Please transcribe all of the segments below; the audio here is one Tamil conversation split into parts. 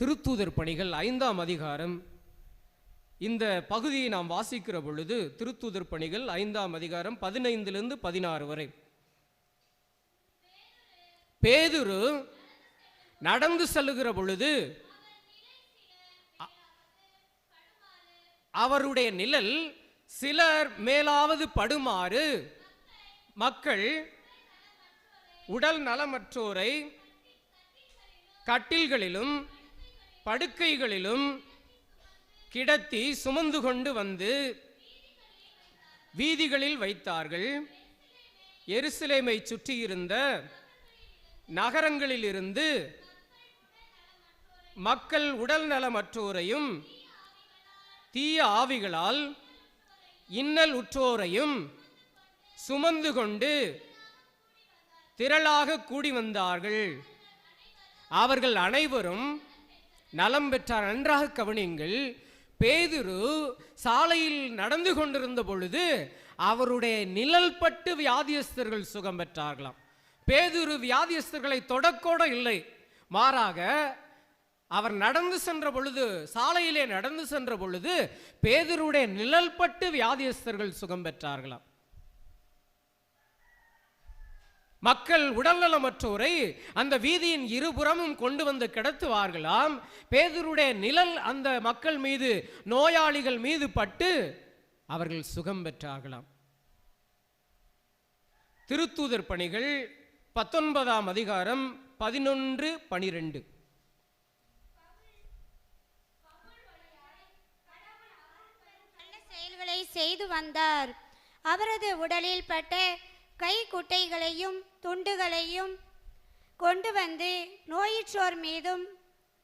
திருத்தூதர் பணிகள் ஐந்தாம் அதிகாரம். இந்த பகுதியை நாம் வாசிக்கிற பொழுது திருத்தூதர் பணிகள் ஐந்தாம் அதிகாரம் பதினைந்திலிருந்து பதினாறு வரை. பேதுரு நடந்து செல்லுகிற பொழுது அவருடைய நிழல் சிலர் மேலாவது படுமாறு மக்கள் உடல் நலமற்றோரை கட்டில்களிலும் படுக்கைகளிலும் கிடத்தி சுமந்து கொண்டு வந்து வீதிகளில் வைத்தார்கள். எருசலேமை சுற்றியிருந்த நகரங்களிலிருந்து மக்கள் உடல் நலமற்றோரையும் தீய ஆவிகளால் இன்னல் உற்றோரையும் சுமந்து கொண்டு திரளாக கூடி வந்தார்கள். அவர்கள் அனைவரும் நலம் பெற்றார். நன்றாக கவனியுங்கள். பேதுரு சாலையில் நடந்து கொண்டிருந்த பொழுது அவருடைய நிழல் பட்டு வியாதியஸ்தர்கள் சுகம் பெற்றார்களாம். பேதுரு வியாதியஸ்தர்களை தொடக்கூட இல்லை. மாறாக அவர் நடந்து சென்ற பொழுது சாலையிலே நடந்து சென்ற பொழுது பேதுருடைய நிழல் பட்டு வியாதியஸ்தர்கள் சுகம் பெற்றார்களாம். மக்கள் உடல்நலமற்றோரை அந்த வீதியின் இருபுறமும் கொண்டு வந்து கிடத்துவார்களாம். பேதருடைய நிழல் அந்த மக்கள் மீது நோயாளிகள் மீது பட்டு அவர்கள் சுகம் பெற்றார்களாம். திருத்தூதர் பணிகள் பத்தொன்பதாம் அதிகாரம் பதினொன்று பனிரெண்டு. நல்ல செயல்களை செய்து வந்தார் அவரது உடலில் பட்ட கை குட்டைகளையும் துண்டுகளையும் கொண்டு வந்து நோயிற்றோர் மீதும்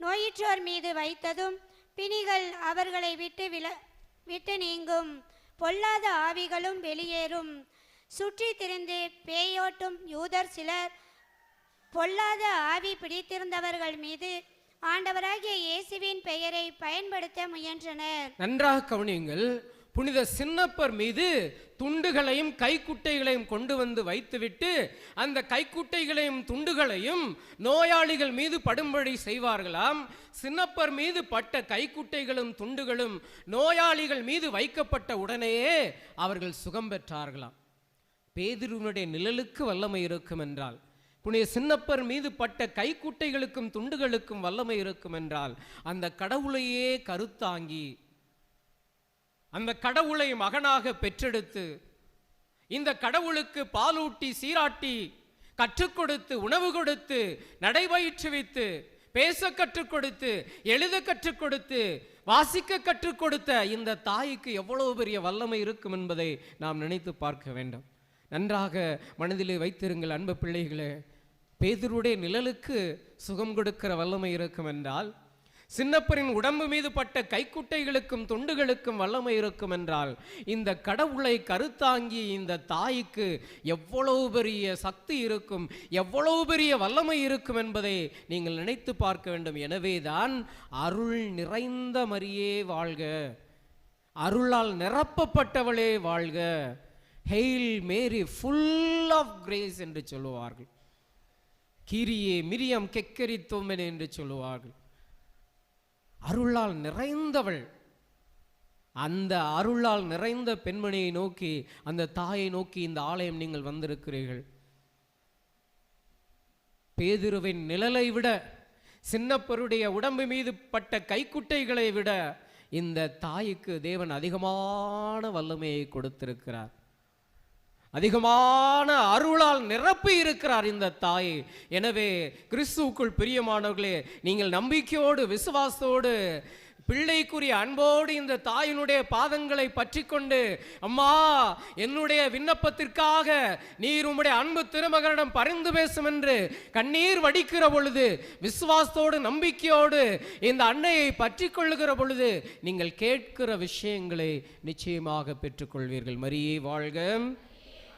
நோயிற்றோர் மீது வைத்ததும் பிணிகள் அவர்களை விட்டு வில விட்டு நீங்கும். பொல்லாத ஆவிகளும் வெளியேறும். சுற்றி திரிந்து பேயோட்டும் யூதர் சிலர் பொல்லாத ஆவி பிடித்திருந்தவர்கள் மீது ஆண்டவராகிய இயேசுவின் பெயரை பயன்படுத்த முயன்றனர். நன்றாக கவனியுங்கள் புனித சின்னப்பர் மீது துண்டுகளையும் கைக்குட்டைகளையும் கொண்டு வந்து வைத்துவிட்டு அந்த கைக்குட்டைகளையும் துண்டுகளையும் நோயாளிகள் மீது படும்படி செய்வார்களாம். சின்னப்பர் மீது பட்ட கைக்குட்டைகளும் துண்டுகளும் நோயாளிகள் மீது வைக்கப்பட்ட உடனேயே அவர்கள் சுகம் பெற்றார்களாம். பேதிருவனுடைய நிழலுக்கு வல்லமை இருக்கும் என்றால் புனித சின்னப்பர் மீது பட்ட கைக்குட்டைகளுக்கும் துண்டுகளுக்கும் வல்லமை இருக்கும் என்றால் அந்த கடவுளையே கருத்தாங்கி அந்த கடவுளை மகனாக பெற்றெடுத்து இந்த கடவுளுக்கு பாலூட்டி சீராட்டி கற்றுக் கொடுத்து உணவு கொடுத்து நடைபயிற்றுவித்து பேச கற்றுக் கொடுத்து எழுத கற்றுக் கொடுத்து வாசிக்க கற்றுக் கொடுத்த இந்த தாய்க்கு எவ்வளவு பெரிய வல்லமை இருக்கும் என்பதை நாம் நினைத்து பார்க்க வேண்டும். நன்றாக மனதிலே வைத்திருங்கள் அன்பு பிள்ளைகளே. பேதருடைய நிழலுக்கு சுகம் கொடுக்கிற வல்லமை இருக்கும் என்றால் சின்னப்பரின் உடம்பு மீது பட்ட கைக்குட்டைகளுக்கும் துண்டுகளுக்கும் வல்லமை இருக்கும் என்றால் இந்த கடவுளை கருத்தாங்கி இந்த தாய்க்கு எவ்வளவு பெரிய சக்தி இருக்கும் எவ்வளவு பெரிய வல்லமை இருக்கும் என்பதை நீங்கள் நினைத்து பார்க்க வேண்டும். எனவேதான் அருள் நிறைந்த மரியே வாழ்க. அருளால் நிரப்பப்பட்டவளே வாழ்க. Hail Mary full of grace என்று சொல்லுவார்கள். கிரியே மிரியம் கெக்கரி என்று சொல்லுவார்கள். அருளால் நிறைந்தவள். அந்த அருளால் நிறைந்த பெண்மணியை நோக்கி அந்த தாயை நோக்கி இந்த ஆலயம் நீங்கள் வந்திருக்கிறீர்கள். பேதுருவின் நிழலை விட சின்னப்பருடைய உடம்பு மீது பட்ட கைக்குட்டைகளை விட இந்த தாய்க்கு தேவன் அதிகமான வல்லமையை கொடுத்திருக்கிறார். அதிகமான அருளால் நிரப்பி இருக்கிறார் இந்த தாய். எனவே கிறிஸ்துவுக்குள் பிரியமானவர்களே நீங்கள் நம்பிக்கையோடு விசுவாசத்தோடு பிள்ளைக்குரிய அன்போடு இந்த தாயினுடைய பாதங்களை பற்றி கொண்டு அம்மா என்னுடைய விண்ணப்பத்திற்காக நீர் உம்முடைய அன்பு திருமகனிடம் பரிந்து பேசும் என்று கண்ணீர் வடிக்கிற பொழுது விசுவாசத்தோடு நம்பிக்கையோடு இந்த அன்னையை பற்றி கொள்ளுகிற பொழுது நீங்கள் கேட்கிற விஷயங்களை நிச்சயமாக பெற்றுக்கொள்வீர்கள். மரியே வாழ்க.